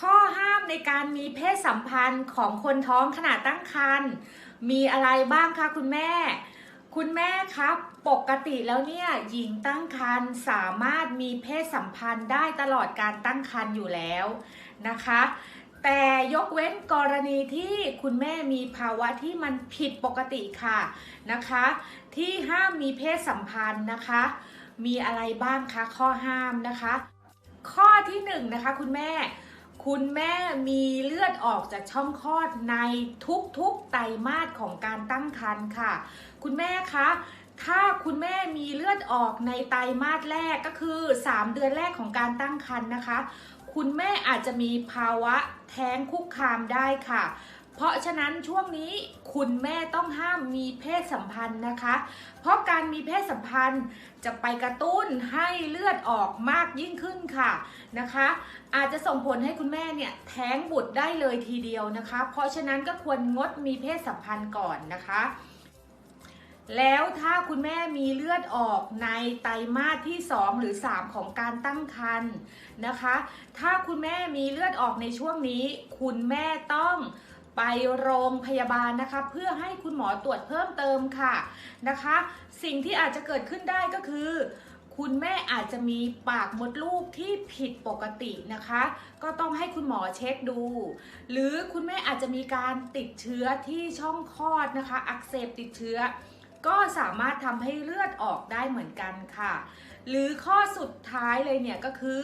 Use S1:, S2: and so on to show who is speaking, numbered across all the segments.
S1: ข้อห้ามในการมีเพศสัมพันธ์ของคนท้องขณะตั้งครรภ์มีอะไรบ้างคะคุณแม่ คุณแม่ครับ ปกติแล้วเนี่ยหญิงตั้งครรภ์สามารถมีเพศสัมพันธ์ได้ตลอดการตั้งครรภ์อยู่แล้วนะคะ แต่ยกเว้นกรณีที่คุณแม่มีภาวะที่มันผิดปกติค่ะนะคะ ที่ห้ามมีเพศสัมพันธ์นะคะ มีอะไรบ้างคะข้อห้ามนะคะ ข้อที่หนึ่งนะคะคุณแม่ คุณแม่มีเลือดออกจากช่องคลอดในทุกๆไตรมาสของการตั้งครรภ์ค่ะ คุณแม่คะถ้าคุณแม่มีเลือดออกในไตรมาสแรกก็คือ 3 เดือนแรกของการตั้งครรภ์นะคะ คุณแม่อาจจะมีภาวะแท้งคุกคามได้ค่ะ เพราะฉะนั้นช่วงนี้คุณแม่ต้องห้ามมีเพศสัมพันธ์นะคะ เพราะการมีเพศสัมพันธ์จะไปกระตุ้นให้เลือดออกมากยิ่งขึ้นค่ะนะคะ อาจจะส่งผลให้คุณแม่เนี่ยแท้งบุตรได้เลยทีเดียวนะคะ เพราะฉะนั้นก็ควรงดมีเพศสัมพันธ์ก่อนนะคะแล้วถ้าคุณแม่มีเลือดออกในไตรมาสที่ 2 หรือ 3 ของการตั้งครรภ์นะคะ ถ้าคุณแม่มีเลือดออกในช่วงนี้ คุณแม่ต้อง ไปโรงพยาบาลนะคะ เพื่อให้คุณหมอตรวจเพิ่มเติมค่ะนะคะ สิ่งที่อาจจะเกิดขึ้นได้ก็คือ คุณแม่อาจจะมีปากมดลูกที่ผิดปกตินะคะ ก็ต้องให้คุณหมอเช็คดู หรือคุณแม่อาจจะมีการติดเชื้อที่ช่องคลอดนะคะ อักเสบติดเชื้อ ก็สามารถทำให้เลือดออกได้เหมือนกันค่ะ หรือข้อสุดท้ายเลยเนี่ยก็คือ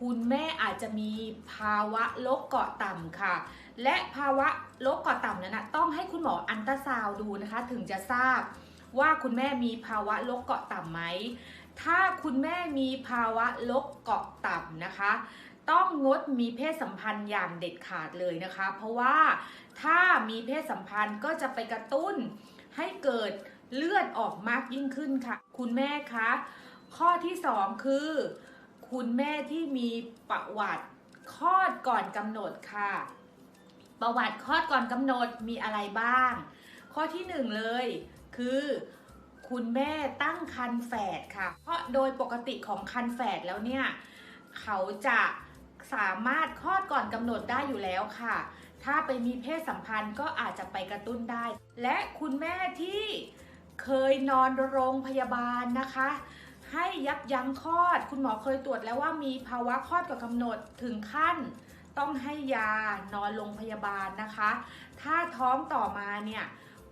S1: คุณแม่อาจจะมีภาวะโรคเกาะต่ำค่ะ และภาวะโรคเกาะต่ำนั้นนะต้องให้คุณหมออันตราซาวดูนะคะ ถึงจะทราบว่าคุณแม่มีภาวะโรคเกาะต่ำไหม ถ้าคุณแม่มีภาวะโรคเกาะต่ำนะคะ ต้องงดมีเพศสัมพันธ์อย่างเด็ดขาดเลยนะคะ เพราะว่าถ้ามีเพศสัมพันธ์ก็จะไปกระตุ้นให้เกิดเลือดออกมากยิ่งขึ้นค่ะ คุณแม่คะข้อที่ 2 คือ คุณแม่ที่มีประวัติคลอดก่อนกำหนดค่ะ ประวัติคลอดก่อนกำหนดมีอะไรบ้าง ข้อที่หนึ่งเลยคือคุณแม่ตั้งครรภ์แฝดค่ะ เพราะโดยปกติของครรภ์แฝดแล้วเนี่ย เขาจะสามารถคลอดก่อนกำหนดได้อยู่แล้วค่ะ ถ้าไปมีเพศสัมพันธ์ก็อาจจะไปกระตุ้นได้ และคุณแม่ที่เคยนอนโรงพยาบาลนะคะ ให้ยับยั้งคลอด คุณหมอเคยตรวจแล้วว่ามีภาวะคลอดก่อนกำหนดถึงขั้นต้องให้ยานอนโรงพยาบาลนะคะ ถ้าท้องต่อมาเนี่ย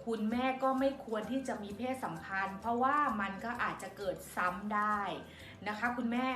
S1: คุณแม่ก็ไม่ควรที่จะมีเพศสัมพันธ์ เพราะว่ามันก็อาจจะเกิดซ้ำได้นะคะ คุณแม่